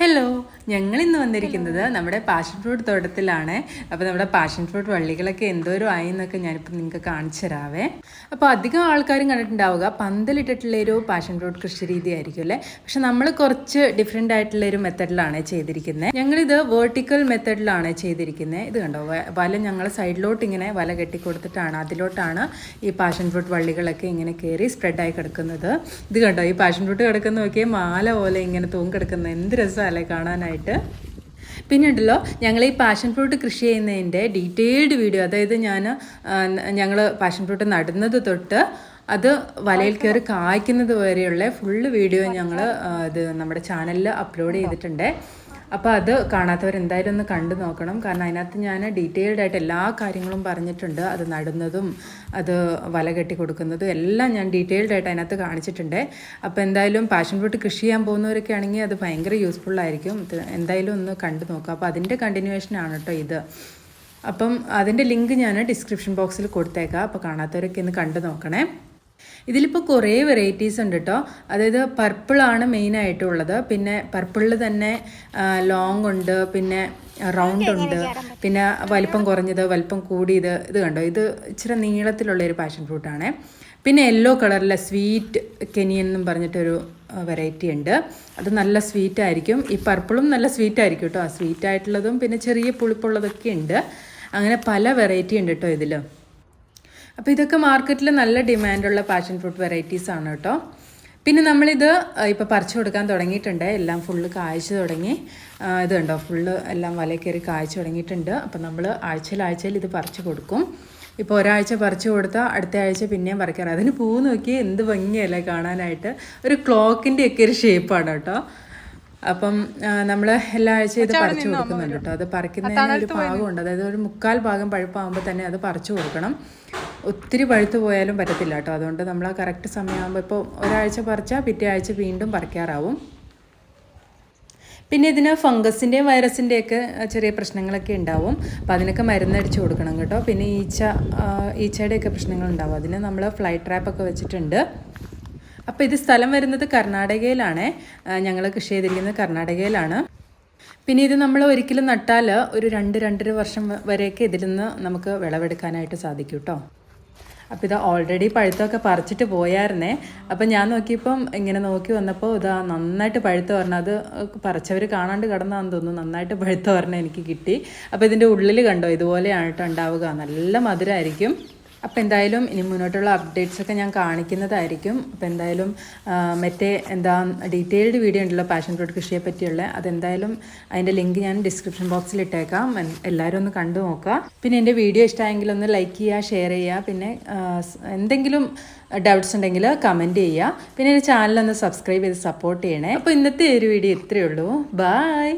Hello. ഞങ്ങൾ ഇന്ന് വന്നിരിക്കുന്നത് നമ്മുടെ പാഷൻ ഫ്രൂട്ട് തോട്ടത്തിലാണ്. അപ്പോൾ നമ്മുടെ പാഷൻ ഫ്രൂട്ട് വള്ളികളൊക്കെ എന്തോരം ആയി എന്നൊക്കെ ഞാനിപ്പോൾ നിങ്ങൾക്ക് കാണിച്ചു തരാവേ. അപ്പോൾ അധികം ആൾക്കാരും കണ്ടിട്ടുണ്ടാവുക പന്തലിട്ടിട്ടുള്ള ഒരു പാഷൻ ഫ്രൂട്ട് കൃഷി രീതി ആയിരിക്കും അല്ലേ? പക്ഷെ നമ്മൾ കുറച്ച് ഡിഫറെന്റ് ആയിട്ടുള്ള ഒരു മെത്തഡിലാണ് ചെയ്തിരിക്കുന്നത് ഞങ്ങളിത് വേർട്ടിക്കൽ മെത്തഡിലാണ് ചെയ്തിരിക്കുന്നത് ഇത് കണ്ടോ? വല ഞങ്ങൾ സൈഡിലോട്ട് ഇങ്ങനെ വല കെട്ടി കൊടുത്തിട്ടാണ് അതിലോട്ടാണ് ഈ പാഷൻ ഫ്രൂട്ട് വള്ളികളൊക്കെ ഇങ്ങനെ കയറി സ്പ്രെഡായി കിടക്കുന്നത്. ഇത് കണ്ടോ? ഈ പാഷൻ ഫ്രൂട്ട് കിടക്കുന്ന നോക്കിയാൽ മാല പോലെ ഇങ്ങനെ തൂങ്ങി കിടക്കുന്നത് എന്ത് രസമല്ലേ കാണാനായിട്ട്. പിന്നെ ഉണ്ടല്ലോ ഞങ്ങൾ ഈ പാഷൻ ഫ്രൂട്ട് കൃഷി ചെയ്യുന്നതിന്റെ ഡീറ്റെയിൽഡ് വീഡിയോ അതായത് ഞാൻ ഞങ്ങൾ പാഷൻ ഫ്രൂട്ട് നടുന്നത് തൊട്ട് അത് വലയിൽ കയറി കായ്ക്കുന്നത് വരെയുള്ള ഫുള്ള് വീഡിയോ ഞങ്ങൾ ഇത് നമ്മുടെ ചാനലിൽ അപ്ലോഡ് ചെയ്തിട്ടുണ്ട്. അപ്പോൾ അത് കാണാത്തവർ എന്തായാലും ഒന്ന് കണ്ടു നോക്കണം. കാരണം അതിനകത്ത് ഞാൻ ഡീറ്റെയിൽഡ് ആയിട്ട് എല്ലാ കാര്യങ്ങളും പറഞ്ഞിട്ടുണ്ട്. അത് നടുന്നതും അത് വല കെട്ടി കൊടുക്കുന്നതും എല്ലാം ഞാൻ ഡീറ്റെയിൽഡ് ആയിട്ട് അതിനകത്ത് കാണിച്ചിട്ടുണ്ട്. അപ്പോൾ എന്തായാലും പാഷൻ ഫ്രൂട്ട് കൃഷി ചെയ്യാൻ പോകുന്നവരൊക്കെ ആണെങ്കിൽ അത് ഭയങ്കര യൂസ്ഫുൾ ആയിരിക്കും. എന്തായാലും ഒന്ന് കണ്ടു നോക്കുക. അപ്പോൾ അതിന്റെ കണ്ടിന്യൂവേഷൻ ആണ് കേട്ടോ ഇത്. അപ്പം അതിന്റെ ലിങ്ക് ഞാൻ ഡിസ്ക്രിപ്ഷൻ ബോക്സിൽ കൊടുത്തേക്കാം. അപ്പോൾ കാണാത്തവരൊക്കെ ഒന്ന് കണ്ടു നോക്കണേ. ഇതിലിപ്പോൾ കുറേ വെറൈറ്റീസ് ഉണ്ട് കേട്ടോ അതായത് പർപ്പിളാണ് മെയിനായിട്ടുള്ളത് പിന്നെ പർപ്പിളിൽ തന്നെ ലോങ് ഉണ്ട്. പിന്നെ റൗണ്ട് ഉണ്ട്. പിന്നെ വലിപ്പം കുറഞ്ഞത് വലിപ്പം കൂടിയത് ഇത് കണ്ടോ? ഇത് ഇച്ചിരി നീളത്തിലുള്ള ഒരു പാഷൻ ഫ്രൂട്ടാണ് പിന്നെ യെല്ലോ കളറിലെ സ്വീറ്റ് കെനിയൻ എന്നും പറഞ്ഞിട്ടൊരു വെറൈറ്റി ഉണ്ട്. അത് നല്ല സ്വീറ്റ് ആയിരിക്കും. ഈ പർപ്പിളും നല്ല സ്വീറ്റ് ആയിരിക്കും കേട്ടോ സ്വീറ്റ് ആയിട്ടുള്ളതും പിന്നെ ചെറിയ പുളിപ്പുള്ളതൊക്കെ ഉണ്ട്. അങ്ങനെ പല വെറൈറ്റി ഉണ്ട് കേട്ടോ ഇതിൽ അപ്പോൾ ഇതൊക്കെ മാർക്കറ്റിൽ നല്ല ഡിമാൻഡുള്ള പാഷൻ ഫ്രൂട്ട് വെറൈറ്റീസ് ആണ് കേട്ടോ. പിന്നെ നമ്മളിത് ഇപ്പോൾ പറിച്ചു കൊടുക്കാൻ തുടങ്ങിയിട്ടുണ്ട്. എല്ലാം ഫുള്ള് കായ്ച്ചു തുടങ്ങി. ഇത് കണ്ടോ? ഫുള്ള് എല്ലാം വല കയറി കായ്ച്ചു തുടങ്ങിയിട്ടുണ്ട്. അപ്പോൾ നമ്മൾ ആഴ്ചയിൽ ആഴ്ചയിൽ ഇത് പറിച്ചു കൊടുക്കും. ഇപ്പോൾ ഒരാഴ്ച പറിച്ചു കൊടുത്താൽ അടുത്ത ആഴ്ച പിന്നെയും പറിക്കാറ്. അതിന് പൂ നോക്കി എന്ത് ഭംഗിയല്ലേ കാണാനായിട്ട്. ഒരു ക്ലോക്കിന്റെ ഒക്കെ ഒരു ഷേപ്പാണ് കേട്ടോ. അപ്പം നമ്മൾ എല്ലാ ആഴ്ചയും ഇത് പറിച്ചു കൊടുക്കുന്നുണ്ട് കേട്ടോ. അത് പറിക്കുന്നതിന് ഒരു ഭാഗമുണ്ട്. അതായത് ഒരു മുക്കാൽ ഭാഗം പഴുപ്പാകുമ്പോൾ തന്നെ അത് പറിച്ചു കൊടുക്കണം. ഒത്തിരി പഴുത്ത് പോയാലും പറ്റത്തില്ല കേട്ടോ. അതുകൊണ്ട് നമ്മൾ ആ കറക്റ്റ് സമയമാകുമ്പോൾ ഇപ്പോൾ ഒരാഴ്ച പറിച്ചാൽ പിറ്റേ ആഴ്ച വീണ്ടും പറിക്കാറാവും. പിന്നെ ഇതിന് ഫംഗസിന്റെയും വൈറസിന്റെയൊക്കെ ചെറിയ പ്രശ്നങ്ങളൊക്കെ ഉണ്ടാവും. അപ്പോൾ അതിനൊക്കെ മരുന്നടിച്ച് കൊടുക്കണം കേട്ടോ. പിന്നെ ഈച്ച ഈച്ചയുടെയൊക്കെ പ്രശ്നങ്ങളുണ്ടാവും. അതിന് നമ്മൾ ഫ്ലൈ ട്രാപ്പൊക്കെ വെച്ചിട്ടുണ്ട്. അപ്പോൾ ഇത് സ്ഥലം വരുന്നത് കർണാടകയിലാണ്. ഞങ്ങൾ കൃഷി ചെയ്തിരിക്കുന്നത് കർണാടകയിലാണ്. പിന്നെ ഇത് നമ്മൾ ഒരിക്കലും നട്ടാൽ ഒരു രണ്ട് രണ്ടര വർഷം വരെയൊക്കെ ഇതിൽ നിന്ന് നമുക്ക് വിളവെടുക്കാനായിട്ട് സാധിക്കും കേട്ടോ. അപ്പോൾ ഇത് ഓൾറെഡി പഴുത്തൊക്കെ പറിച്ചിട്ട് പോയായിരുന്നേ. അപ്പം ഞാൻ നോക്കിയപ്പം ഇങ്ങനെ നോക്കി വന്നപ്പോൾ ഇതാ നന്നായിട്ട് പഴുത്ത് പറഞ്ഞ അത് പറിച്ചവർ കാണാണ്ട് കിടന്നാന്ന് തോന്നുന്നു. നന്നായിട്ട് പഴുത്ത് പറഞ്ഞ എനിക്ക് കിട്ടി. അപ്പോൾ ഇതിന്റെ ഉള്ളിൽ കണ്ടോ? ഇതുപോലെയാണ് കേട്ടോ ഉണ്ടാവുക. നല്ല മധുരമായിരിക്കും അപ്പോൾ എന്തായാലും ഇനി മുന്നോട്ടുള്ള അപ്ഡേറ്റ്സ് ഒക്കെ ഞാൻ കാണിക്കുന്നതായിരിക്കും. അപ്പോൾ എന്തായാലും മറ്റേ എന്താ ഡീറ്റെയിൽഡ് വീഡിയോ ഉണ്ടല്ലോ പാഷൻ ഫ്രൂട്ട് കൃഷിയെ പറ്റിയുള്ള. അതെന്തായാലും അതിന്റെ ലിങ്ക് ഞാൻ ഡിസ്ക്രിപ്ഷൻ ബോക്സിൽ ഇട്ടേക്കാം. എല്ലാവരും ഒന്ന് കണ്ടു നോക്കുക. പിന്നെ എന്റെ വീഡിയോ ഇഷ്ടമായെങ്കിൽ ഒന്ന് ലൈക്ക് ചെയ്യുക ഷെയർ ചെയ്യുക. പിന്നെ എന്തെങ്കിലും ഡൗട്ട്സ് ഉണ്ടെങ്കിൽ കമന്റ് ചെയ്യുക. പിന്നെ എന്റെ ചാനലൊന്ന് സബ്സ്ക്രൈബ് ചെയ്ത് സപ്പോർട്ട് ചെയ്യണേ. അപ്പോൾ ഇന്നത്തെ ഒരു വീഡിയോ ഇത്രയേ ഉള്ളൂ. ബായ്